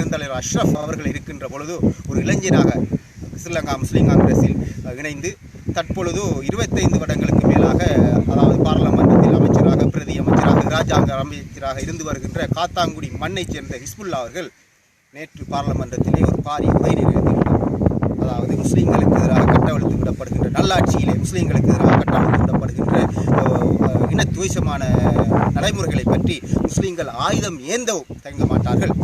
பெருந்தலைவர் அஷ்ரஃப் அவர்கள் இருக்கின்ற பொழுது ஒரு இளைஞராக ஸ்ரீலங்கா முஸ்லீம் காங்கிரஸில் இணைந்து தற்பொழுது இருபத்தைந்து வருடங்களுக்கு மேலாக அதாவது பாராளுமன்றத்தில் அமைச்சராக பிரதி அமைச்சராக ராஜாங்க அமைச்சராக இருந்து வருகின்ற காத்தாங்குடி மண்ணைச் சேர்ந்த ஹிஸ்புல்லா அவர்கள் நேற்று பாராளுமன்றத்திலே ஒரு பாரிய உரை நிறைவேற்றினார். அதாவது முஸ்லீம்களுக்கு எதிராக கட்டவிழ்த்து விடப்படுகின்ற நல்லாட்சியிலே முஸ்லீம்களுக்கு எதிராக கட்டவிழ்த்து விடப்படுகின்ற இன துவேஷமான நடைமுறைகளை பற்றி முஸ்லீம்கள் ஆயுதம் ஏந்தவும் தயங்க மாட்டார்கள்.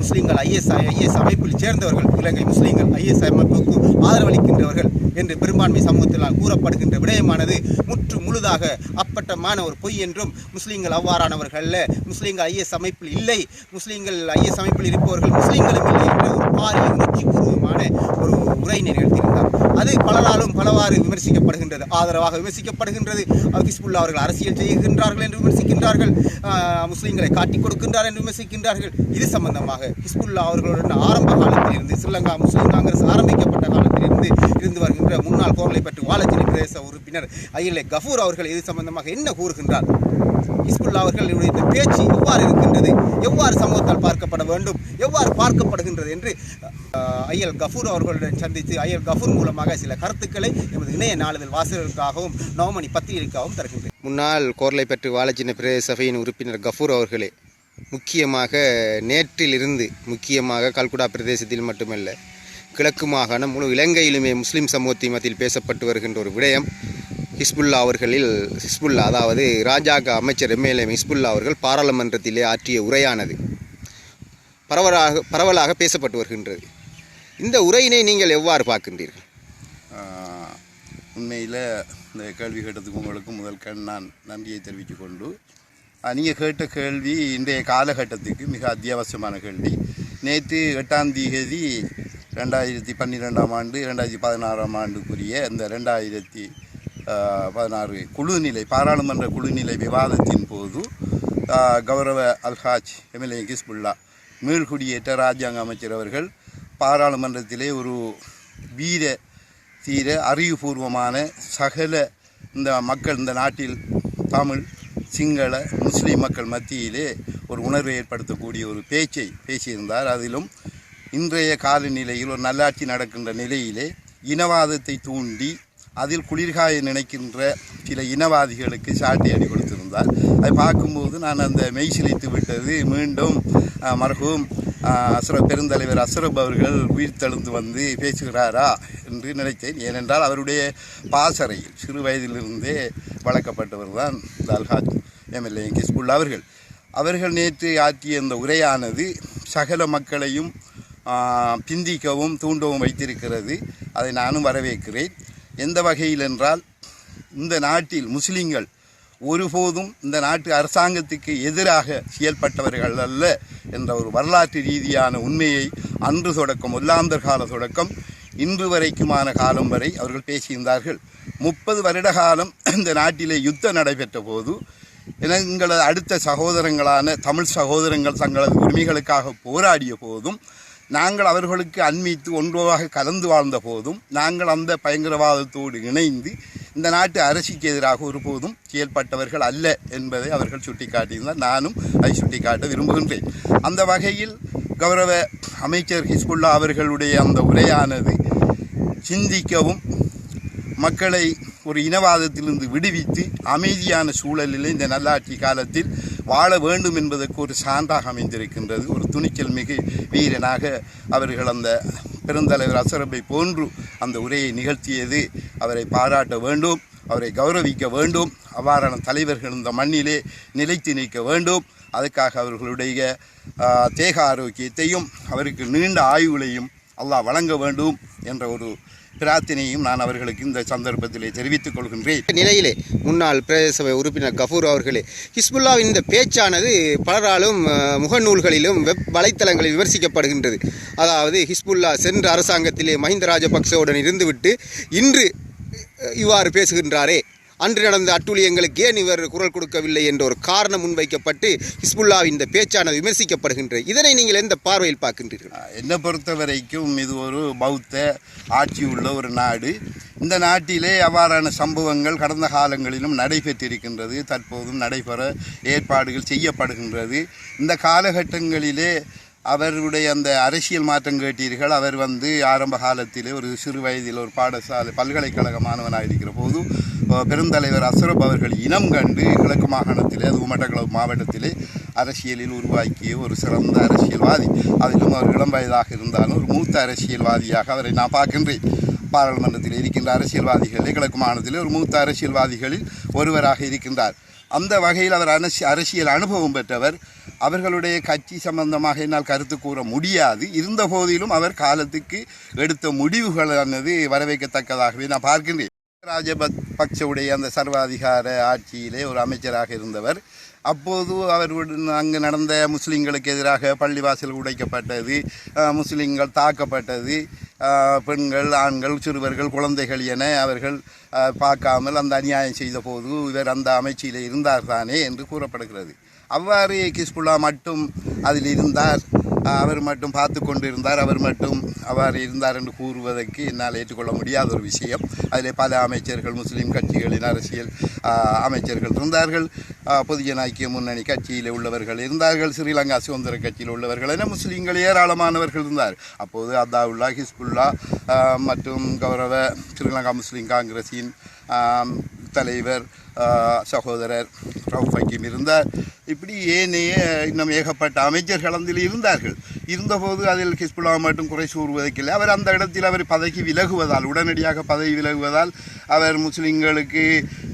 முஸ்லீம்கள் ஐஎஸ் ஐஎஸ் அமைப்பில் சேர்ந்தவர்கள் இலங்கை முஸ்லீம்கள் ஐஎஸ் அமைப்புக்கு ஆதரவளிக்கின்றவர்கள் என்று பெரும்பான்மை சமூகத்தினால் கூறப்படுகின்ற விடயமானது முற்று முழுதாக அப்பட்டமான ஒரு பொய் என்றும் முஸ்லீம்கள் அவ்வாறானவர்கள் அல்ல முஸ்லீம்கள் ஐஎஸ் அமைப்பில் இல்லை முஸ்லீம்கள் ஐஎஸ் அமைப்பில் இருப்பவர்கள் முஸ்லீம்களும் இல்லை என்ற ஒரு பாரிய உணர்ச்சிபூர்வமான ஒரு உரை நிகழ்த்தியிருந்தார் அது பலராலும் பலவாறு விமர்சிக்கப்படுகின்றது ஆதரவாக விமர்சிக்கப்படுகின்றது. அஹ் ஹிஸ்புல்லா அவர்கள் அரசியல் செய்கின்றார்கள் என்று விமர்சிக்கின்றார்கள். முஸ்லீம்களை காட்டிக் கொடுக்கின்றார் என்று விமர்சிக்கின்றார்கள். இது சம்பந்தமாக ஹிஸ்புல்லா அவர்களுடன் ஆரம்ப காலத்திலிருந்து ஸ்ரீலங்கா முஸ்லீம் காங்கிரஸ் ஆரம்பிக்கப்பட்ட காலத்திலிருந்து இருந்து வருகின்ற முன்னாள் கோரலை பற்றி வாழச்சிரி பிரதேச உறுப்பினர் ஐஎல்ஏ கஃபூர் அவர்கள் இது சம்பந்தமாக என்ன கூறுகின்றார்? ஹிஸ்புல்லா அவர்களுடைய இந்த பேச்சு எவ்வாறு இருக்கின்றது? எவ்வாறு சமூகத்தால் பார்க்கப்பட வேண்டும்? எவ்வாறு பார்க்கப்படுகின்றது என்று ஐயல் கஃபூர் அவர்களுடன் சந்தித்து ஐயல் கஃபூர் மூலமாக சில கருத்துக்களை எமது இணைய நாளிதழ் வாசகர்களுக்காகவும் நவமணி பத்திரிகைக்காகவும் தருகின்றேன். முன்னாள் கோர்லை பெற்று வாழச்சின பிரதேச சபையின் உறுப்பினர் கஃபூர் அவர்களே முக்கியமாக நேற்றிலிருந்து முக்கியமாக கல்குடா பிரதேசத்தில் மட்டுமல்ல கிழக்கு மாகாணம் முழு இலங்கையிலுமே முஸ்லீம் சமூகத்தின் மத்தியில் பேசப்பட்டு வருகின்ற ஒரு விடயம் ஹிஸ்புல்லா அவர்களில் ஹிஸ்புல்லா அதாவது ராஜாங்க அமைச்சர் எம்எல்ஏ ஹிஸ்புல்லா அவர்கள் பாராளுமன்றத்திலே ஆற்றிய உரையானது. பரவலாக பரவலாக பேசப்பட்டு வருகின்றது. இந்த உரையினை நீங்கள் எவ்வாறு பார்க்கின்றீர்கள்? உண்மையில் இந்த கேள்வி கேட்டதுக்கு உங்களுக்கு முதல் கண் நான் நன்றியை தெரிவித்துக் கொண்டு நீங்கள் கேட்ட கேள்வி இன்றைய காலகட்டத்துக்கு மிக அத்தியாவசியமான கேள்வி. நேற்று எட்டாம் தேதி ரெண்டாயிரத்தி பன்னிரெண்டாம் ஆண்டு ரெண்டாயிரத்தி பதினாறாம் ஆண்டுக்குரிய இந்த ரெண்டாயிரத்தி பதினாறு குழுநிலை பாராளுமன்ற குழுநிலை விவாதத்தின் போது கௌரவ அல்ஹாஜ் எம்எல்ஏ கிஸ்புல்லா மீள்குடியேற்ற ராஜாங்க அமைச்சர் அவர்கள் பாராளுமன்றத்திலே ஒரு வீர தீர அறிவுபூர்வமான சகல இந்த மக்கள் இந்த நாட்டில் தமிழ் சிங்கள முஸ்லீம் மக்கள் மத்தியிலே ஒரு உணர்வை ஏற்படுத்தக்கூடிய ஒரு பேச்சை பேசியிருந்தார். அதிலும் இன்றைய காலநிலையில் ஒரு நல்லாட்சி நடக்கின்ற நிலையிலே இனவாதத்தை தூண்டி அதில் குளிர்காய நினைக்கின்ற சில இனவாதிகளுக்கு சாட்டை அடி கொடுத்திருந்தார் அதை பார்க்கும்போது நான் அந்த மெய்சிலித்து விட்டது. மீண்டும் அஹ், மர்ஹூம் பெருந்தலைவர் அஸ்ரப் அவர்கள் உயிர் தழுந்து வந்து பேசுகிறாரா என்று நினைத்தேன். ஏனென்றால் அவருடைய பாசறையில் சிறு வயதிலிருந்தே வளர்க்கப்பட்டவர் தான் இந்த எம்எல்ஏ கிஸ்புல்லா அவர்கள். அவர்கள் நேற்று ஆற்றிய அந்த உரையானது சகல மக்களையும் பிந்திக்கவும் தூண்டவும் வைத்திருக்கிறது. அதை நானும் வரவேற்கிறேன். எந்த வகையில் என்றால் இந்த நாட்டில் முஸ்லீம்கள் ஒருபோதும் இந்த நாட்டு அரசாங்கத்துக்கு எதிராக செயல்பட்டவர்கள் அல்ல என்ற ஒரு வரலாற்று ரீதியான உண்மையை அன்று தொடக்கம் ஒல்லாந்தர் கால தொடக்கம் இன்று வரைக்குமான காலம் வரை அவர்கள் பேசியிருந்தார்கள். முப்பது வருட காலம் இந்த நாட்டிலே யுத்தம் நடைபெற்ற போது எங்களது அடுத்த சகோதரங்களான தமிழ் சகோதரங்கள் தங்களது உரிமைகளுக்காக போராடிய போதும் நாங்கள் அவர்களுக்கு அண்மித்து ஒன்றாக கலந்து வாழ்ந்த போதும் நாங்கள் அந்த பயங்கரவாதத்தோடு இணைந்து இந்த நாட்டு அரசுக்கு எதிராக ஒருபோதும் செயல்பட்டவர்கள் அல்ல என்பதை அவர்கள் சுட்டிக்காட்டியிருந்தார். நானும் அதை சுட்டிக்காட்ட விரும்புகின்றேன். அந்த வகையில் கௌரவ அமைச்சர் ஹிஸ்புல்லா அவர்களுடைய அந்த உரையானது சிந்திக்கவும் மக்களை ஒரு இனவாதத்திலிருந்து விடுவித்து அமைதியான சூழலில் இந்த நல்லாட்சி காலத்தில் வாழ வேண்டும் என்பதற்கு ஒரு சான்றாக அமைந்திருக்கின்றது. ஒரு துணிச்சல் மிகு வீரனாக அவர்கள் அந்த பெருந்தலைவர் அசரப்பை போன்று அந்த உரையை நிகழ்த்தியது. அவரை பாராட்ட வேண்டும் அவரை கௌரவிக்க வேண்டும் அவ்வாறான தலைவர்கள் இந்த மண்ணிலே நிலைத்து நிற்க வேண்டும். அதுக்காக அவர்களுடைய தேக ஆரோக்கியத்தையும் அவருக்கு நீண்ட ஆயுளையும் அல்லாஹ் வழங்க வேண்டும் என்ற ஒரு பிரார்த்தனையும் நான் அவர்களுக்கு இந்த சந்தர்ப்பத்திலே தெரிவித்துக் கொள்கின்றேன். நிலையிலே முன்னாள் பிரதேச சபை உறுப்பினர் கஃபூர் அவர்களே ஹிஸ்புல்லாவின் இந்த பேச்சானது பலராலும் முகநூல்களிலும் வெப் வலைத்தளங்களில் விமர்சிக்கப்படுகின்றது. அதாவது ஹிஸ்புல்லா சென்ற அரசாங்கத்திலே மஹிந்த ராஜபக்சவுடன் இருந்துவிட்டு இன்று இவ்வாறு பேசுகின்றாரே. அன்று நடந்த அட்டூழியங்களுக்கு ஏன் இவர் குரல் கொடுக்கவில்லை என்ற ஒரு காரணம் முன்வைக்கப்பட்டு ஹிஸ்புல்லாவின் இந்த பேச்சானது விமர்சிக்கப்படுகின்றது இதனை நீங்கள் எந்த பார்வையில் பார்க்கின்றீர்கள்? என்னை பொறுத்த வரைக்கும் இது ஒரு பௌத்த ஆட்சி உள்ள ஒரு நாடு. இந்த நாட்டிலே அவ்வாறான சம்பவங்கள் கடந்த காலங்களிலும் நடைபெற்றிருக்கின்றது. தற்போதும் நடைபெற ஏற்பாடுகள் செய்யப்படுகின்றது. இந்த காலகட்டங்களிலே அவருடைய அந்த அரசியல் மாற்றம் கேட்டீர்கள் அவர் வந்து ஆரம்ப காலத்திலே ஒரு சிறு வயதில் ஒரு பாடசாலை பல்கலைக்கழக மாணவனாக இருக்கிற போது பெருந்தலைவர் அசரப் அவர்கள் இனம் கண்டு கிழக்கு மாகாணத்திலே அது மட்டக்களவு மாவட்டத்திலே அரசியலில் உருவாக்கிய ஒரு சிறந்த அரசியல்வாதி. அதிலும் அவர் இளம் வயதாக இருந்தாலும் ஒரு மூத்த அரசியல்வாதியாக அவரை நான் பார்க்கின்றேன். பாராளுமன்றத்தில் இருக்கின்ற அரசியல்வாதிகளே கிழக்கு மாநிலத்திலே ஒரு மூத்த அரசியல்வாதிகளில் ஒருவராக இருக்கின்றார். அந்த வகையில் அவர் அரசி அரசியல் அனுபவம் பெற்றவர். அவர்களுடைய கட்சி சம்பந்தமாக என்னால் கருத்து கூற முடியாது. இருந்த போதிலும் அவர் காலத்துக்கு எடுத்த முடிவுகளானது வரவேற்கத்தக்கதாகவே நான் பார்க்கின்றேன். ராஜபக்சவுடைய அந்த சர்வாதிகார ஆட்சியிலே ஒரு அமைச்சராக இருந்தவர். அப்போது அவர் அங்கு நடந்த முஸ்லீம்களுக்கு எதிராக பள்ளிவாசல் உடைக்கப்பட்டது முஸ்லீம்கள் தாக்கப்பட்டது பெண்கள் ஆண்கள் சிறுவர்கள் குழந்தைகள் என அவர்கள் பார்க்காமல் அந்த அநியாயம் செய்த போது இவர் அந்த அமைச்சியில் இருந்தார் தானே என்று கூறப்படுகிறது. அவ்வாறு கிஸ்புல்லா மட்டும் அதில் இருந்தார். அவர் மட்டும் பார்த்து கொண்டு இருந்தார் அவர் மட்டும் அவர் இருந்தார் என்று கூறுவதற்கு என்னால் ஏற்றுக்கொள்ள முடியாத ஒரு விஷயம். அதில் பல அமைச்சர்கள் முஸ்லீம் கட்சிகளின் அரசியல் அமைச்சர்கள் இருந்தார்கள். அஹ், பொதுஜன ஐக்கிய முன்னணி கட்சியில் உள்ளவர்கள் இருந்தார்கள். ஸ்ரீலங்கா சுதந்திர கட்சியில் உள்ளவர்கள் என முஸ்லீம்கள் ஏராளமானவர்கள் இருந்தார். அப்போது அத்தாவுல்லா ஹிஸ்புல்லா மற்றும் கௌரவ ஸ்ரீலங்கா முஸ்லீம் காங்கிரஸின் தலைவர் சகோதரர் ரவுஃப் ஃபைக்கியம் இருந்தார் இப்படி ஏனைய இன்னும் ஏகப்பட்ட அமைச்சர்கள் அதில் இருந்தார்கள். இருந்தபோது அதில் ஹிஸ்புல்லா மட்டும் குறை கூறுவதற்கில்லை அவர் அந்த இடத்தில் அவர் பதவி விலகுவதால் உடனடியாக பதவி விலகுவதால் அவர் முஸ்லிம்களுக்கு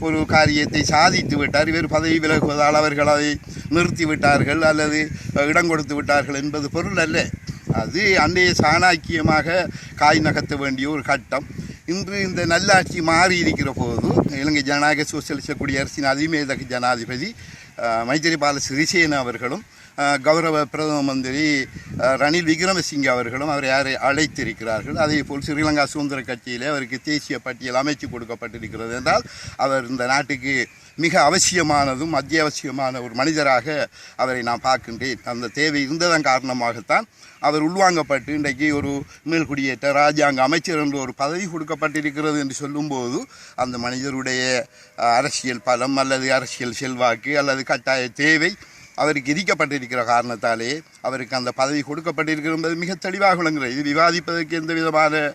ஒரு காரியத்தை சாதித்து விட்டார். இவர் பதவி விலகுவதால் அவர்கள் அதை நிறுத்திவிட்டார்கள் அல்லது இடம் கொடுத்து விட்டார்கள் என்பது பொருள் அல்ல. அது அன்றைய சாணாக்கியமாக காய் நகர்த்த வேண்டிய ஒரு கட்டம். இன்று இந்த நல்லாட்சி மாறி இருக்கிற போது இலங்கை ஜனநாயக சோசியலிச குடியரசின் அதிமேதக ஜனாதிபதி மைத்திரிபால சிறிசேன அவர்களும் கௌரவ பிரதம மந்திரி ரணில் விக்ரமசிங்கே அவர்களும் அவரை யாரை அழைத்திருக்கிறார்கள். அதே போல் ஸ்ரீலங்கா சுதந்திர கட்சியிலே அவருக்கு தேசிய பட்டியல் அமைச்சு கொடுக்கப்பட்டிருக்கிறது என்றால் அவர் இந்த நாட்டுக்கு மிக அவசியமானதும் அத்தியாவசியமான ஒரு மனிதராக அவரை நான் பார்க்கின்றேன். அந்த தேவை இருந்ததன் காரணமாகத்தான் அவர் உள்வாங்கப்பட்டு இன்றைக்கு ஒரு மேல்குடியேற்ற ராஜாங்க அமைச்சர் என்று ஒரு பதவி கொடுக்கப்பட்டிருக்கிறது என்று சொல்லும்போது அந்த மனிதருடைய அரசியல் பலம் அல்லது அரசியல் செல்வாக்கு அல்லது கட்டாய தேவை அவருக்கு இதிக்கப்பட்டிருக்கிற காரணத்தாலே அவருக்கு அந்த பதவி கொடுக்கப்பட்டிருக்கிறது என்பது மிக தெளிவாக விளங்குகிறது. இது விவாதிப்பதற்கு எந்த விதமான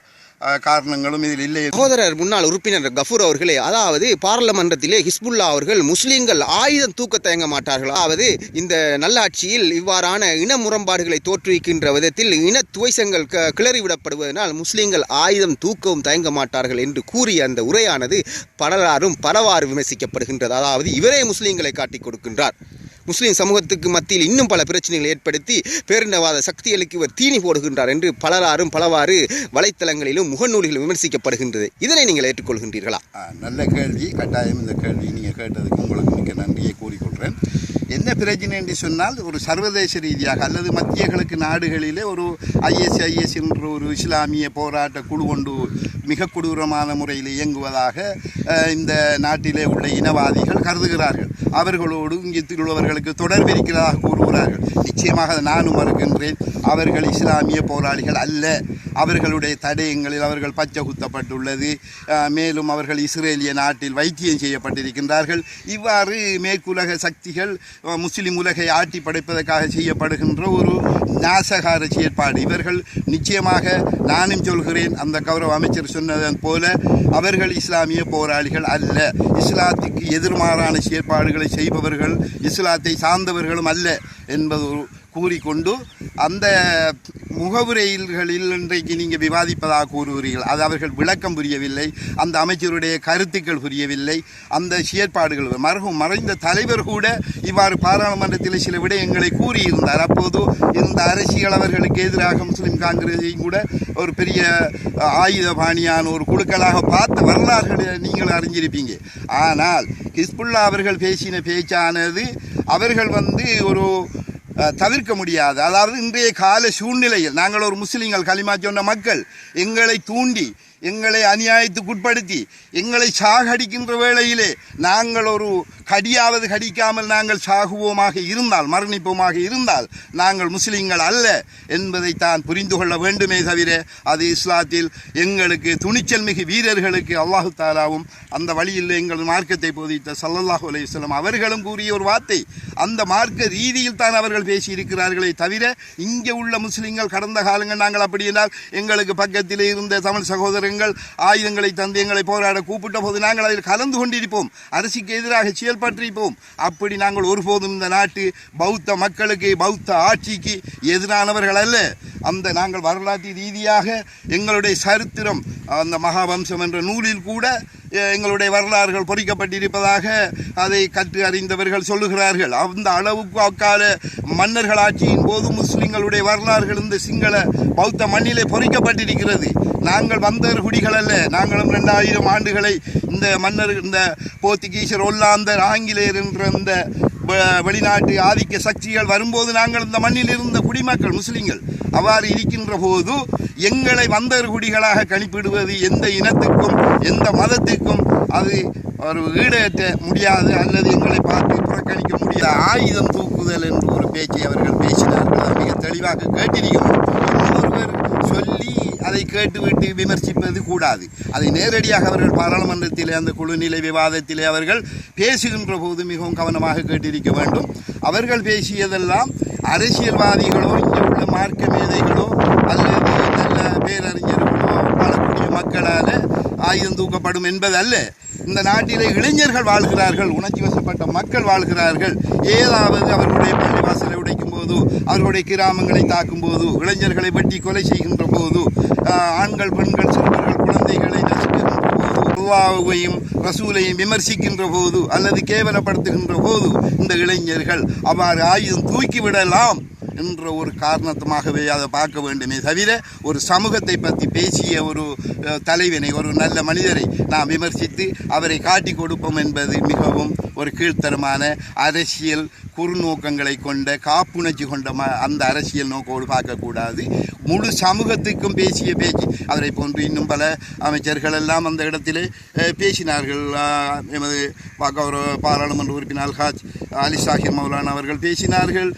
காரணங்களும் இதில் இல்லை சகோதரர் முன்னாள் உறுப்பினர் கஃபூர் அவர்களே அதாவது பாராளுமன்றத்திலே ஹிஸ்புல்லா அவர்கள் முஸ்லீம்கள் ஆயுதம் தூக்க தயங்க மாட்டார்கள் அதாவது இந்த நல்லாட்சியில் இவ்வாறான இன முரண்பாடுகளை தோற்றுவிக்கின்ற விதத்தில் இன துவைசங்கள் க கிளறிவிடப்படுவதனால் முஸ்லீம்கள் ஆயுதம் தூக்கவும் தயங்க மாட்டார்கள் என்று கூறிய அந்த உரையானது பலராரும் பலவாறு விமர்சிக்கப்படுகின்றது அதாவது இவரே முஸ்லீம்களை காட்டிக் கொடுக்கின்றார் முஸ்லீம் சமூகத்துக்கு மத்தியில் இன்னும் பல பிரச்சனைகளை ஏற்படுத்தி பேரினவாத சக்திகளுக்கு இவர் தீனி போடுகின்றார் என்று பலராரும் பலவாறு வலைத்தளங்களிலும் முகநூல்களிலும் விமர்சிக்கப்படுகின்றது. இதனை நீங்கள் ஏற்றுக்கொள்கின்றீர்களா? நல்ல கேள்வி. கட்டாயம் இந்த கேள்வி நீங்கள் கேட்டதுக்கு உங்களுக்கு மிக்க நன்றியை கூறிக்கொள்கிறேன். என்ன பிரச்சனை என்று சொன்னால் ஒரு சர்வதேச ரீதியாக அல்லது மத்திய கிழக்கு நாடுகளிலே ஒரு ஐஎஸ் ஐஎஸ் என்ற ஒரு இஸ்லாமிய போராட்ட குழு கொண்டு மிக கொடூரமான முறையில் இயங்குவதாக இந்த நாட்டிலே உள்ள இனவாதிகள் கருதுகிறார்கள். அவர்களோடு இங்கே உள்ளவர்களுக்கு தொடர்பு இருக்கிறதாக கூறுகிறார்கள். நிச்சயமாக நானும் மறுக்கின்றேன் அவர்கள் இஸ்லாமிய போராளிகள் அல்ல. அவர்களுடைய தடயங்களில் அவர்கள் பச்சை குத்தப்பட்டுள்ளது மேலும் அவர்கள் இஸ்ரேலிய நாட்டில் வைத்தியம் செய்யப்பட்டிருக்கின்றார்கள். இவ்வாறு மேற்குலக சக்திகள் முஸ்லீம் முஸ்லிம் உலகை ஆட்டி படைப்பதற்காக செய்யப்படுகின்ற ஒரு நாசகார செயற்பாடு. இவர்கள் நிச்சயமாக நானும் சொல்கிறேன் அந்த கௌரவ அமைச்சர் சொன்னதன் போல அவர்கள் இஸ்லாமிய போராளிகள் அல்ல. இஸ்லாத்துக்கு எதிர்மாறான செயற்பாடுகளை செய்பவர்கள் இஸ்லாத்தை சார்ந்தவர்களும் அல்ல என்பது கூறிக்கொண்டு அந்த முகவுரைகளில் இன்றைக்கு நீங்கள் விவாதிப்பதாக கூறுகிறீர்கள். அது அவர்கள் விளக்கம் புரியவில்லை அந்த அமைச்சருடைய கருத்துக்கள் புரியவில்லை அந்த செயற்பாடுகள் மரகும் மறைந்த தலைவர் கூட இவ்வாறு பாராளுமன்றத்தில் சில விடயங்களை கூறியிருந்தார். அப்போது இருந்த அரசியல் அவர்களுக்கு எதிராக முஸ்லீம் காங்கிரஸையும் கூட ஒரு பெரிய ஆயுத பாணியான ஒரு குழுக்களாக பார்த்த வரலாறுகளை நீங்கள் அறிஞ்சிருப்பீங்க. ஆனால் ஹிஸ்புல்லா அவர்கள் பேசின பேச்சானது அவர்கள் வந்து ஒரு தவிர்க்க முடியாது. அதாவது இன்றைய கால சூழ்நிலையில் நாங்கள் ஒரு முஸ்லீம்கள் களிமா சொன்ன மக்கள் எங்களை தூண்டி எங்களை அநியாயத்துக்குட்படுத்தி எங்களை சாகடிக்கின்ற வேளையிலே நாங்கள் ஒரு கடியாவது கடிக்காமல் நாங்கள் சாகுவோமாக இருந்தால் மரணிப்போமாக இருந்தால் நாங்கள் முஸ்லீம்கள் அல்ல என்பதை தான் புரிந்து கொள்ள வேண்டுமே தவிர அது இஸ்லாத்தில் எங்களுக்கு துணிச்சல் மிகு வீரர்களுக்கு அல்லாஹு தாலாவும் அந்த வழியில் எங்கள் மார்க்கத்தை போதித்த சல்லல்லாஹு அலைஹி அவர்களும் கூறிய ஒரு வார்த்தை அந்த மார்க்க ரீதியில் தான் அவர்கள் பேசியிருக்கிறார்களே தவிர இங்கே உள்ள முஸ்லீம்கள் கடந்த காலங்கள் நாங்கள் அப்படி என்றால் எங்களுக்கு பக்கத்தில் இருந்த தமிழ் எங்கள் ஆயுதங்களை தந்து எங்களை போராட கூப்பிட்ட போது நாங்கள் அதில் கலந்து கொண்டிருப்போம். அரசுக்கு எதிராக செயல்பட்டிருப்போம் அப்படி நாங்கள் ஒருபோதும் இந்த நாட்டு பௌத்த மக்களுக்கு பௌத்த ஆட்சிக்கு எதிரானவர்கள் அல்ல. அந்த நாங்கள் வரலாற்று ரீதியாக எங்களுடைய சரித்திரம் அந்த மகாவம்சம் என்ற நூலில் கூட எங்களுடைய வரலாறுகள் பொறிக்கப்பட்டிருப்பதாக அதை கற்று அறிந்தவர்கள் சொல்லுகிறார்கள். அந்த அளவுக்கு அக்கால மன்னர்கள் ஆட்சியின் போது முஸ்லிம்களுடைய வரலாறுகள் இந்த சிங்கள பௌத்த மண்ணிலே பொறிக்கப்பட்டிருக்கிறது. நாங்கள் வந்தர் குடிகள் அல்ல நாங்களும் ரெண்டாயிரம் ஆண்டுகளை இந்த மன்னர் இந்த போர்த்துகீசர் ஒல்லாந்தர் ஆங்கிலேயர் என்ற இந்த வ- வெளிநாட்டு ஆதிக்க சக்திகள் வரும்போது நாங்கள் இந்த மண்ணில் இருந்த குடிமக்கள் முஸ்லிம்கள் அவ்வாறு இருக்கின்ற போது எங்களை வந்தர் குடிகளாக கணிப்பிடுவது எந்த இனத்துக்கும் எந்த மதத்துக்கும் அது ஒரு ஈடேற்ற முடியாது அல்லது எங்களை பார்த்து புறக்கணிக்க முடியாது. ஆயுதம் தூக்குதல் என்று ஒரு பேச்சை அவர்கள் பேசினார்கள். மிக தெளிவாக கேட்டிருக்கிறோம். ஒருவர் சொல்லி அதை கேட்டுவிட்டு விமர்சிப்பது கூடாது. அதை நேரடியாக அவர்கள் பாராளுமன்றத்திலே அந்த குழுநிலை விவாதத்திலே அவர்கள் பேசுகின்ற போது மிகவும் கவனமாக கேட்டிருக்க வேண்டும். அவர்கள் பேசியதெல்லாம் அரசியல்வாதிகளோ இங்கே உள்ள மார்க்க மேதைகளோ அல்லது நல்ல பேரறிஞர்களோ வாழக்கூடிய மக்களால் ஆயுதம் தூக்கப்படும் என்பது அல்ல இந்த நாட்டிலே இளைஞர்கள் வாழ்கிறார்கள் உணர்ச்சி வசப்பட்ட மக்கள் வாழ்கிறார்கள். ஏதாவது அவர்களுடைய பள்ளிவாசலை உடைக்கும் போது அவர்களுடைய கிராமங்களை தாக்கும் போது இளைஞர்களை வெட்டி கொலை செய்கின்ற போது ஆண்கள் பெண்கள் சிறுவர்கள் குழந்தைகளை நசுக்குகின்ற போது அல்லாஹ்வையும் ரசூலையும் விமர்சிக்கின்ற போது அல்லது கேவலப்படுத்துகின்ற போது இந்த இளைஞர்கள் அவ்வாறு ஆயுதம் தூக்கிவிடலாம். என்ற ஒரு காரணத்துமாகவே அதை பார்க்க வேண்டுமே தவிர ஒரு சமூகத்தை பற்றி பேசிய ஒரு தலைவினை தலைவனை ஒரு நல்ல மனிதரை நாம் விமர்சித்து அவரை காட்டி கொடுப்போம் என்பது மிகவும் ஒரு கீழ்த்தரமான அரசியல் குறுநோக்கங்களை கொண்ட காப்புணர்ச்சி கொண்ட ம அந்த அரசியல் நோக்கோடு பார்க்கக்கூடாது. முழு சமூகத்துக்கும் பேசிய பேச்சு. அவரை போன்று இன்னும் பல அமைச்சர்கள் எல்லாம் அந்த இடத்திலே பேசினார்கள். எமது கௌரவ பாராளுமன்ற உறுப்பினர் ஹாஜ் அலி சாஹிர் மௌலான் அவர்கள் பேசினார்கள்.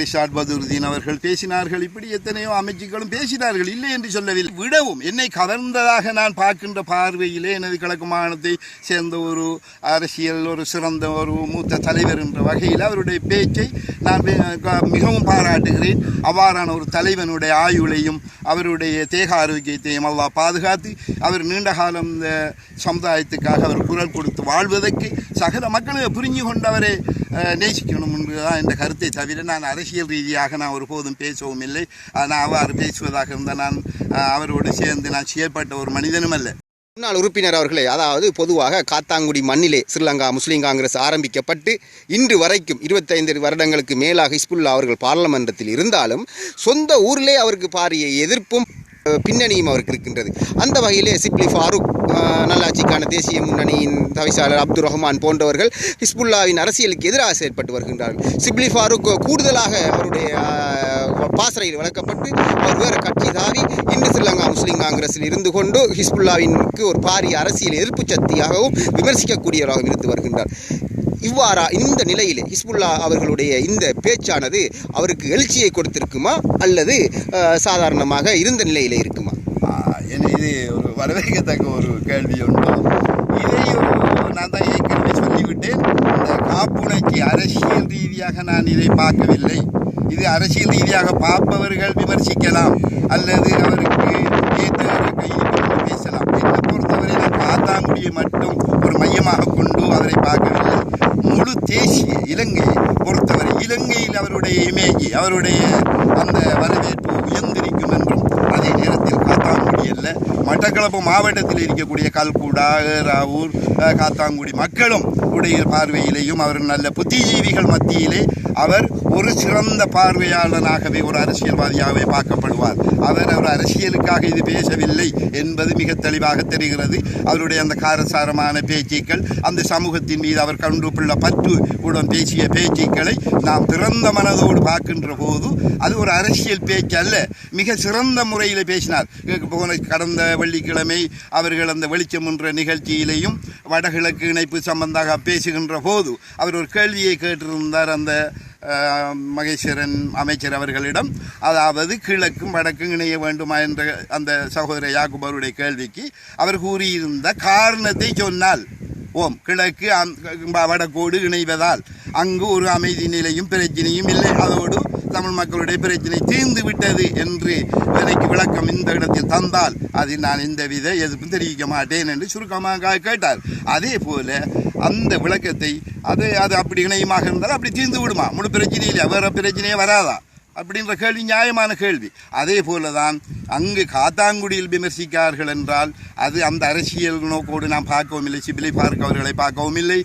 ரிஷாட் பதுருதீன் அவர்கள் பேசினார்கள். இப்படி எத்தனையோ அமைச்சுக்களும் பேசினார்கள். இல்லை என்று சொல்லவில்லை. விடவும் என்னை கவர்ந்ததாக நான் பார்க்கின்ற பார்வையிலே எனது கிழக்கு மாகாணத்தை சேர்ந்த ஒரு அரசியல் ஒரு சிறந்த ஒரு மூத்த தலைவர் என்ற வகையில் அவருடைய பேச்சை நான் மிகவும் பாராட்டுகிறேன். அவ்வாறான ஒரு தலைவனுடைய ஆயுளையும் அவருடைய தேக ஆரோக்கியத்தையும் அல்லா பாதுகாத்து அவர் நீண்ட காலம் இந்த சமுதாயத்துக்காக அவர் குரல் கொடுத்து வாழ்வதற்கு சகல மக்களை புரிஞ்சு கொண்டவரை நேசிக்கணும் என்பதுதான் என்ற கருத்தை தவிர நான் அரசியல் ரீதியாக நான் ஒருபோதும் பேசவும் இல்லை. நான் அவ்வாறு பேசுவதாக இருந்தால் நான் அவரோடு சேர்ந்து நான் செயல்பட்ட ஒரு மனிதனும் அல்ல. முன்னாள் உறுப்பினர் அவர்களே அதாவது பொதுவாக காத்தாங்குடி மண்ணிலே ஸ்ரீலங்கா முஸ்லீம் காங்கிரஸ் ஆரம்பிக்கப்பட்டு இன்று வரைக்கும் இருபத்தைந்து வருடங்களுக்கு மேலாக ஹிஸ்புல்லா அவர்கள் பாராளுமன்றத்தில் இருந்தாலும் சொந்த ஊரிலே அவருக்கு பாரிய எதிர்ப்பும் பின்னணியும் அவருக்கு இருக்கின்றது. அந்த வகையிலே சிப்லி ஃபாரூக் நல்லாட்சிக்கான தேசிய முன்னணியின் தவிசாளர் அப்துல் ரஹ்மான் போன்றவர்கள் ஹிஸ்புல்லாவின் அரசியலுக்கு எதிராக செயற்பட்டு வருகின்றார்கள். சிப்லி ஃபாரூக் கூடுதலாக அவருடைய பாசறையில் வளர்க்கப்பட்டு அவர் வேறு கட்சி தாவி இன்று ஸ்ரீலங்கா முஸ்லீம் காங்கிரஸில் இருந்து கொண்டு ஹிஸ்புல்லாவினுக்கு ஒரு பாரிய அரசியல் எதிர்ப்பு சக்தியாகவும் விமர்சிக்கக்கூடியவராகவும் இருந்து வருகின்றார். இவ்வாறா இந்த நிலையிலே ஹிஸ்புல்லா அவர்களுடைய இந்த பேச்சானது அவருக்கு எழுச்சியை கொடுத்திருக்குமா? அல்லது சாதாரணமாக இருந்த நிலையிலே இருக்குமா? என இது ஒரு வரவேற்கத்தக்க ஒரு கேள்வி உண்டு. இதை ஒரு நான் தான் ஏற்கனவே சொல்லிவிட்டேன். இந்த காப்புணர்ச்சி அரசியல் ரீதியாக நான் இதை பார்க்கவில்லை. இது அரசியல் ரீதியாக பார்ப்பவர்கள் விமர்சிக்கலாம். அல்லது அவருக்கு ஏற்ற கையில் பேசலாம். என்னை பொறுத்தவரை நான் காத்தாங்குடியை மட்டும் ஒரு மையமாக கொண்டு அதனை பார்க்கவில்லை முழு தேசிய இலங்கையை பொறுத்தவரை இலங்கையில் அவருடைய இமேஜ் அவருடைய அந்த வரவேற்பு உயர்ந்திருக்கும் என்றும் அதே நேரத்தில் காத்தாங்குடியல்ல மட்டக்களப்பு மாவட்டத்தில் இருக்கக்கூடிய கல்குடா ராவூர் காத்தாங்குடி மக்களும் உடைய பார்வையிலேயும் அவர் நல்ல புத்திஜீவிகள் மத்தியிலே அவர் ஒரு சிறந்த பார்வையாளனாகவே ஒரு அரசியல்வாதியாகவே பேசுவார். அவர் அவர் அரசியலுக்காக இது பேசவில்லை என்பது மிக தெளிவாக தெரிகிறது. அவருடைய அந்த காரசாரமான பேச்சுக்கள் அந்த சமூகத்தின் மீது அவர் கண்டுபிள்ள பற்று உடன் பேசிய பேச்சுக்களை நாம் திறந்த மனதோடு பார்க்கின்ற போது அது ஒரு அரசியல் பேச்சு அல்ல மிக சிறந்த முறையில் பேசினார். போன கடந்த வெள்ளிக்கிழமை அவர்கள் அந்த வெளிச்சம் என்ற நிகழ்ச்சியிலையும் வடகிழக்கு இணைப்பு சம்பந்தமாக பேசுகின்ற போது அவர் ஒரு கேள்வியை கேட்டிருந்தார் அந்த மகேஸ்வரன் அமைச்சர் அவர்களிடம் அதாவது கிழக்கும் வடக்கும் இணைய வேண்டுமா என்ற அந்த சகோதரர் யாக்குபருடைய கேள்விக்கு அவர் கூறியிருந்த காரணத்தை சொன்னால் ஓம் கிழக்கு வடக்கோடு இணைவதால் அங்கு ஒரு அமைதி நிலையும் பிரச்சனையும் இல்லை. அதோடு தமிழ் மக்களுடைய பிரச்சனை தீர்ந்து விட்டது என்று எனக்கு விளக்கம் இந்த இடத்தில் தந்தால் அதை நான் இந்த வித எதுவும் தெரிவிக்க மாட்டேன் என்று சுருக்கமாக கேட்டார். அதே போல அந்த விளக்கத்தை அது அது அப்படி இணையமாக இருந்தால் அப்படி தீர்ந்து விடுமா? முழு பிரச்சனை வேற பிரச்சனையே வராதா? அப்படின்ற கேள்வி நியாயமான கேள்வி. அதே போல தான் அங்கு காத்தாங்குடியில் விமர்சிக்கிறார்கள் என்றால் அது அந்த அரசியல் நோக்கோடு நாம் பார்க்கவும் இல்லை. சிபிலை பார்க்க அவர்களை பார்க்கவும் இல்லை.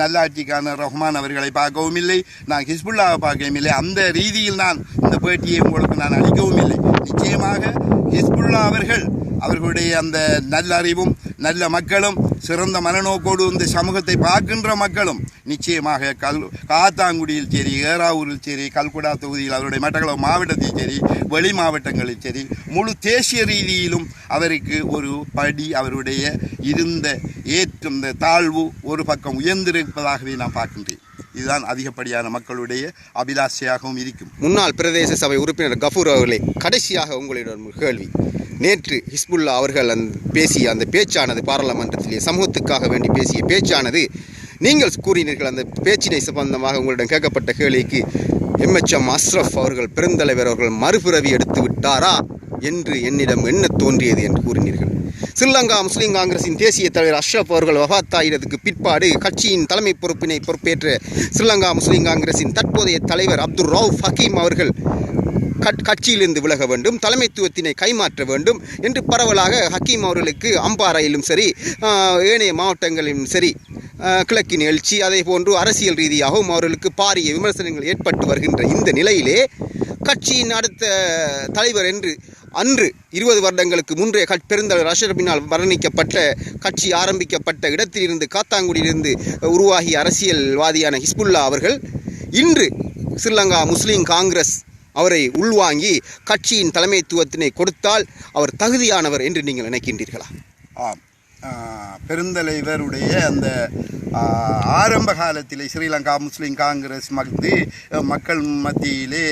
நல்லாட்சிக்கான ரஹ்மான் அவர்களை பார்க்கவும் இல்லை. நான் ஹிஸ்புல்லாவை பார்க்கவும் இல்லை. அந்த ரீதியில் நான் இந்த பேட்டியை உங்களுக்கு நான் அளிக்கவும் இல்லை. நிச்சயமாக ஹிஸ்புல்லா அவர்கள் அவர்களுடைய அந்த நல்ல அறிவும் நல்ல மக்களும் சிறந்த மனநோக்கோடு இந்த சமூகத்தை பார்க்கின்ற மக்களும் நிச்சயமாக கல் காத்தாங்குடியில் சரி ஏறாவூரில் சரி கல்குடா தொகுதியில் அவருடைய மட்டக்களவு மாவட்டத்தில் சரி வெளி மாவட்டங்களில் சரி முழு தேசிய ரீதியிலும் அவருக்கு ஒரு படி அவருடைய இருந்த ஏற்றும் இந்த தாழ்வு ஒரு பக்கம் உயர்ந்திருப்பதாகவே நான் பார்க்கின்றேன். இதுதான் அதிகப்படியான மக்களுடைய அபிலாஷையாகவும் இருக்கும். முன்னாள் பிரதேச சபை உறுப்பினர் கஃபூர் அவர்களே கடைசியாக உங்களிடம் கேள்வி. நேற்று ஹிஸ்புல்லா அவர்கள் அந் பேசிய அந்த பேச்சானது பாராளுமன்றத்திலே சமூகத்துக்காக வேண்டி பேசிய பேச்சானது நீங்கள் கூறினீர்கள் அந்த பேச்சினை சம்பந்தமாக உங்களிடம் கேட்கப்பட்ட கேள்விக்கு எம்எச்எம் அஸ்ரஃப் அவர்கள் பெருந்தலைவர் அவர்கள் மறுபிறவி எடுத்து விட்டாரா என்று என்னிடம் என்ன தோன்றியது என்று கூறினீர்கள். ஸ்ரீலங்கா முஸ்லீம் காங்கிரசின் தேசிய தலைவர் அஷ்ரப் அவர்கள் வஃபாத்தாயிரத்துக்கு பிற்பாடு கட்சியின் தலைமை பொறுப்பினை பொறுப்பேற்ற ஸ்ரீலங்கா முஸ்லீம் காங்கிரசின் தற்போதைய தலைவர் அப்துல் ரவுஃப் ஹக்கீம் அவர்கள் கட்சியிலிருந்து விலக வேண்டும் தலைமைத்துவத்தினை கைமாற்ற வேண்டும் என்று பரவலாக ஹக்கீம் அவர்களுக்கு அம்பாறையிலும் சரி ஏனைய மாவட்டங்களிலும் சரி கிழக்கின் எழுச்சி அதே போன்று அரசியல் ரீதியாகவும் அவர்களுக்கு பாரிய விமர்சனங்கள் ஏற்பட்டு வருகின்ற இந்த நிலையிலே கட்சியின் அடுத்த தலைவர் என்று அன்று இருபது வருடங்களுக்கு முன்றே கட் பெருந்தலைவர் அஷரபினால் வர்ணிக்கப்பட்ட கட்சி ஆரம்பிக்கப்பட்ட இடத்திலிருந்து காத்தாங்குடியிலிருந்து உருவாகிய அரசியல்வாதியான ஹிஸ்புல்லா அவர்கள் இன்று ஸ்ரீலங்கா முஸ்லீம் காங்கிரஸ் அவரை உள்வாங்கி கட்சியின் தலைமைத்துவத்தினை கொடுத்தால் அவர் தகுதியானவர் என்று நீங்கள் நினைக்கின்றீர்களா? ஆம். ஆ, பெருந்தலைவருடைய அந்த ஆரம்ப காலத்திலே ஸ்ரீலங்கா முஸ்லீம் காங்கிரஸ் வந்து மக்கள் மத்தியிலே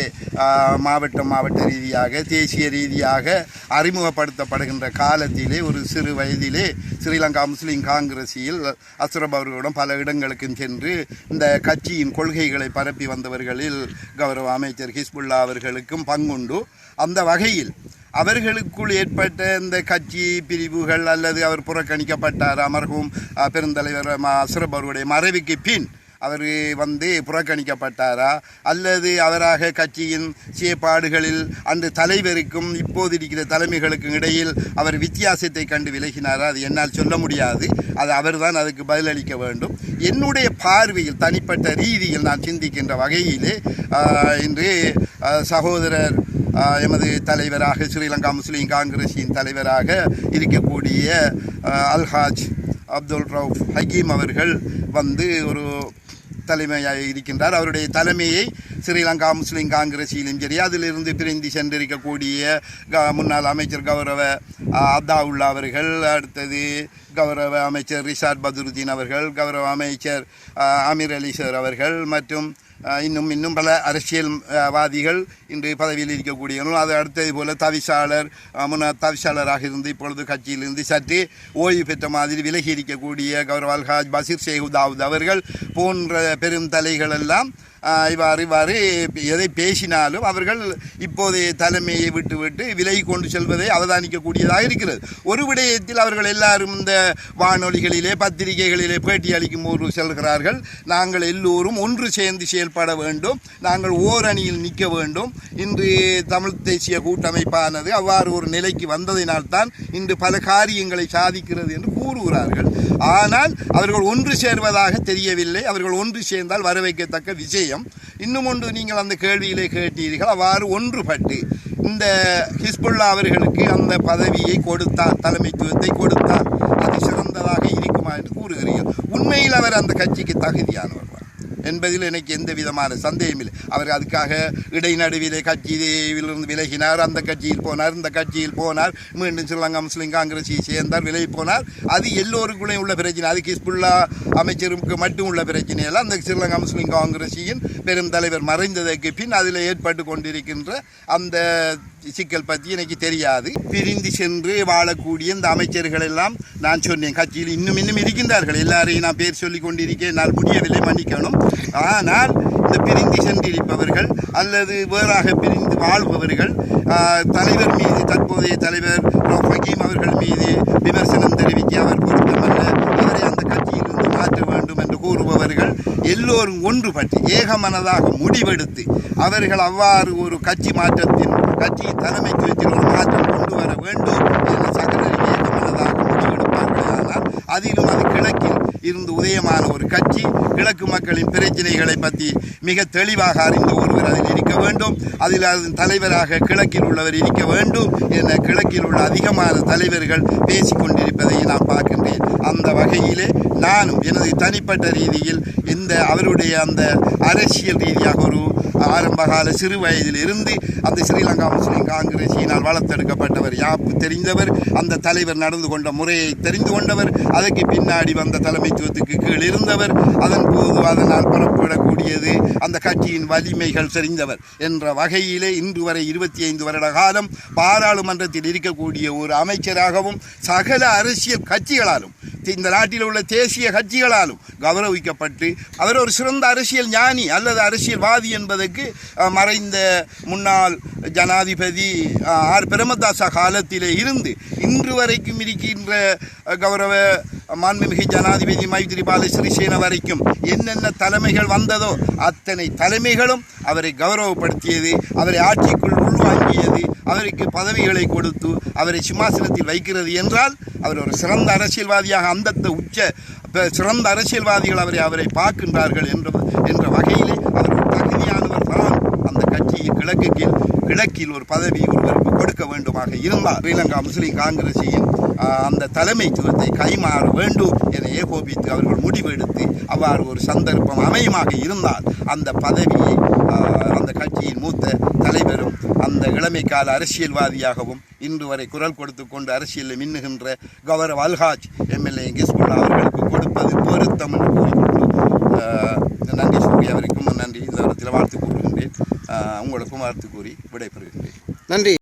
மாவட்ட மாவட்ட ரீதியாக தேசிய ரீதியாக அறிமுகப்படுத்தப்படுகின்ற காலத்திலே ஒரு சிறு வயதிலே ஸ்ரீலங்கா முஸ்லீம் காங்கிரஸில் அசுரப் அவர்களுடன் பல இடங்களுக்கும் சென்று இந்த கட்சியின் கொள்கைகளை பரப்பி வந்தவர்களில் கௌரவ அமைச்சர் ஹிஸ்புல்லா அவர்களுக்கும் பங்குண்டு. அந்த வகையில் அவர்களுக்குள் ஏற்பட்ட இந்த கட்சி பிரிவுகள் அல்லது அவர் புறக்கணிக்கப்பட்டார் அமர்வும் பெருந்தலைவர் அசரப் அஸ்ரப் அவருடைய மறைவுக்கு பின் அவர் வந்து புறக்கணிக்கப்பட்டாரா? அல்லது அவராக கட்சியின் செயற்பாடுகளில் அந்த தலைவருக்கும் இப்போது இருக்கிற தலைமைகளுக்கும் இடையில் அவர் வித்தியாசத்தை கண்டு விலகினாரா? அது என்னால் சொல்ல முடியாது. அது அவர்தான் அதுக்கு பதிலளிக்க வேண்டும். என்னுடைய பார்வையில் தனிப்பட்ட ரீதியில் நான் சிந்திக்கின்ற வகையிலே இன்று சகோதரர் எமது தலைவராக ஸ்ரீலங்கா முஸ்லீம் காங்கிரஸின் தலைவராக இருக்கக்கூடிய அல்ஹாஜ் அப்துல் ரவுஃப் ஹக்கீம் அவர்கள் வந்து ஒரு தலைமையாக இருக்கின்றார். அவருடைய தலைமையை ஸ்ரீலங்கா முஸ்லீம் காங்கிரஸிலும் சரி அதிலிருந்து பிரிந்து சென்றிருக்கக்கூடிய க- முன்னாள் அமைச்சர் கௌரவ ஆஹ், அத்தாவுல்லா அவர்கள் அடுத்தது கௌரவ அமைச்சர் ரிஷாட் பதுருதீன் அவர்கள் கௌரவ அமைச்சர் அமீர் அலி சார் அவர்கள் மற்றும் இன்னும் இன்னும் பல அரசியல்வாதிகள் இன்று பதவியில் இருக்கக்கூடியவர்கள். அது அடுத்தது போல் தவிசாளர் முன்னர் தவிசாளராக இருந்து இப்பொழுது கட்சியிலிருந்து சற்று ஓய்வு பெற்ற மாதிரி விலகி இருக்கக்கூடிய கௌரவ ஹாஜ் பசீர் ஷேகுதாவுத் அவர்கள் போன்ற பெரும் தலைகள் எல்லாம் இவ்வாறு இவ்வாறு எதை பேசினாலும் அவர்கள் இப்போதைய தலைமையை விட்டுவிட்டு விலகி கொண்டு செல்வதை அவதானிக்கக்கூடியதாக இருக்கிறது. ஒரு விடயத்தில் அவர்கள் எல்லாரும் இந்த வானொலிகளிலே பத்திரிகைகளிலே பேட்டி அளிக்கும் போது செல்கிறார்கள். நாங்கள் எல்லோரும் ஒன்று சேர்ந்து செயல்பட வேண்டும். நாங்கள் ஓரணியில் நிற்க வேண்டும். இன்று தமிழ் தேசிய கூட்டமைப்பானது அவ்வாறு ஒரு நிலைக்கு வந்ததினால்தான் இன்று பல காரியங்களை சாதிக்கிறது என்று கூறுகிறார்கள். ஆனால் அவர்கள் ஒன்று சேர்வதாக தெரியவில்லை. அவர்கள் ஒன்று சேர்ந்தால் வரவைக்கத்தக்க விஷயம் இன்னும் ஒன்று நீங்கள் அந்த கேள்வியிலே கேட்டீர்கள். அவ்வாறு ஒன்றுபட்டு இந்த ஹிஸ்புல்லா அவர்களுக்கு அந்த பதவியை கொடுத்தார் தலைமைத்துவத்தை கொடுத்தார். அது சிறந்ததாக இருக்குமா என்று கூறுகிறீர்கள். உண்மையில் அவர் அந்த கட்சிக்கு தகுதியானவர் என்பதில் எனக்கு எந்த விதமான சந்தேகம் இல்லை அவர் அதுக்காக இடைநடுவிலே கட்சியிலிருந்து விலகினார். அந்த கட்சியில் போனார் இந்த கட்சியில் போனார். மீண்டும் ஸ்ரீலங்கா முஸ்லீம் காங்கிரஸை சேர்ந்தார் விலகி போனார். அது எல்லோருக்குள்ளே உள்ள பிரச்சனை. அது கிஸ்புல்லா அமைச்சருக்கு மட்டும் உள்ள பிரச்சனை அல்ல அந்த ஸ்ரீலங்கா முஸ்லீம் காங்கிரஸின் பெரும் தலைவர் மறைந்ததற்கு பின் அதில் ஏற்பட்டு கொண்டிருக்கின்ற அந்த சிக்கல் பற்றி எனக்கு தெரியாது. பிரிந்து சென்று வாழக்கூடிய இந்த அமைச்சர்கள் எல்லாம் நான் சொன்னேன். கட்சியில் இன்னும் இன்னும் இருக்கின்றார்கள். எல்லாரையும் நான் பேர் சொல்லி கொண்டிருக்கேன். என்னால் முடியவில்லை மன்னிக்கணும். ஆனால் இந்த பிரிந்து சென்றிருப்பவர்கள் அல்லது வேறாக பிரிந்து வாழ்பவர்கள் தலைவர் மீது தற்போதைய தலைவர் ரவுஃப் ஹக்கீம் அவர்கள் மீது விமர்சனம் தெரிவித்து அவர் பொருத்தமல்ல. அவரை அந்த கட்சியிலிருந்து மாற்ற வேண்டும் என்று கூறுபவர்கள் எல்லோரும் ஒன்றுபட்டு ஏகமனதாக முடிவெடுத்து அவர்கள் அவ்வாறு ஒரு கட்சி மாற்றத்தின் கட்சி தலைமைத்துவத்தில் ஒரு மாற்றம் கொண்டு வர வேண்டும் என சகலரும் ஏகமனதாக முடிவெடுப்பார்களே ஆனால் அதிலும் அது கிழக்கில் இருந்து உதயமான ஒரு கட்சி கிழக்கு மக்களின் பிரச்சனைகளை பற்றி மிக தெளிவாக அறிந்த ஒருவர் அதில் இருக்க வேண்டும். அதில் அதன் தலைவராக கிழக்கில் உள்ளவர் இருக்க வேண்டும் என கிழக்கில் உள்ள அதிகமான தலைவர்கள் பேசிக்கொண்டிருப்பதை நான் பார்க்கின்றேன். அந்த வகையிலே நானும் எனது தனிப்பட்ட ரீதியில் இந்த அவருடைய அந்த அரசியல் ரீதியாக ஒரு ஆரம்பகால சிறு வயதில் இருந்து அந்த ஸ்ரீலங்கா முஸ்லீம் காங்கிரசினால் வளர்த்தெடுக்கப்பட்டவர் யாப்பு தெரிந்தவர் அந்த தலைவர் நடந்து கொண்ட முறையை தெரிந்து கொண்டவர் அதற்கு பின்னாடி வந்த தலைமைத்துவத்துக்கு கீழ் இருந்தவர் அதன் போது அதனால் பரப்பிடக்கூடியது அந்த கட்சியின் வலிமைகள் தெரிந்தவர் என்ற வகையிலே இன்று வரை இருபத்தி ஐந்து வருட காலம் பாராளுமன்றத்தில் இருக்கக்கூடிய ஒரு அமைச்சராகவும் சகல அரசியல் கட்சிகளாலும் இந்த நாட்டில் உள்ள தேசிய கட்சிகளாலும் கௌரவிக்கப்பட்டு அவர் ஒரு சிறந்த அரசியல் ஞானி அல்லது அரசியல்வாதி என்பதற்கு மறைந்த முன்னாள் ஜனாதிபதி ஆர். பிரமதாசா காலத்திலே இருந்து இன்று வரைக்கும் இருக்கின்ற கௌரவ மாண்புமிகு ஜனாதிபதி மைத்திரிபால சிறிசேன வரைக்கும் என்னென்ன தலைமைகள் வந்ததோ அத்தனை தலைமைகளும் அவரை கௌரவப்படுத்தியது அவரை ஆட்சிக்குள் உள்வாங்கியது அவருக்கு பதவிகளை கொடுத்து அவரை சிம்மாசனத்தில் வைக்கிறது என்றால் அவர் ஒரு சிறந்த அரசியல்வாதியாக அந்தந்த உச்ச சிறந்த அரசியல்வாதிகள் அவரை அவரை பார்க்கின்றார்கள் என்ற என்ற வகையிலே அவர் தகுதியானவர் தான். அந்த கட்சியில் கீழ் கிழக்கில் ஒரு பதவி ஒருவருக்கு கொடுக்க வேண்டுமாக இருந்தால் ஸ்ரீலங்கா முஸ்லீம் காங்கிரசின் அந்த தலைமைத்துவத்தை கைமாற வேண்டும் என ஏகோபித்து அவர்கள் முடிவெடுத்து அவ்வாறு ஒரு சந்தர்ப்பம் அமையமாக இருந்தால் அந்த பதவியை அந்த கட்சியின் மூத்த தலைவரும் அந்த இளமை கால அரசியல்வாதியாகவும் இன்று வரை குரல் கொடுத்து கொண்டு அரசியலில் மின்னுகின்ற கௌரவ் அல்ஹாஜ் எம்எல்ஏ கிஸ்புல்லா அவர்களுக்கு கொடுப்பது பொருத்தம் என்று கூறிக்கொண்டு நன்றி சூரிய அவருக்கும் நன்றி. இந்த இடத்தில் வாழ்த்து கூறுகின்றேன். உங்களுக்கும் வாழ்த்து கூறி விடைபெறுகின்றேன். நன்றி.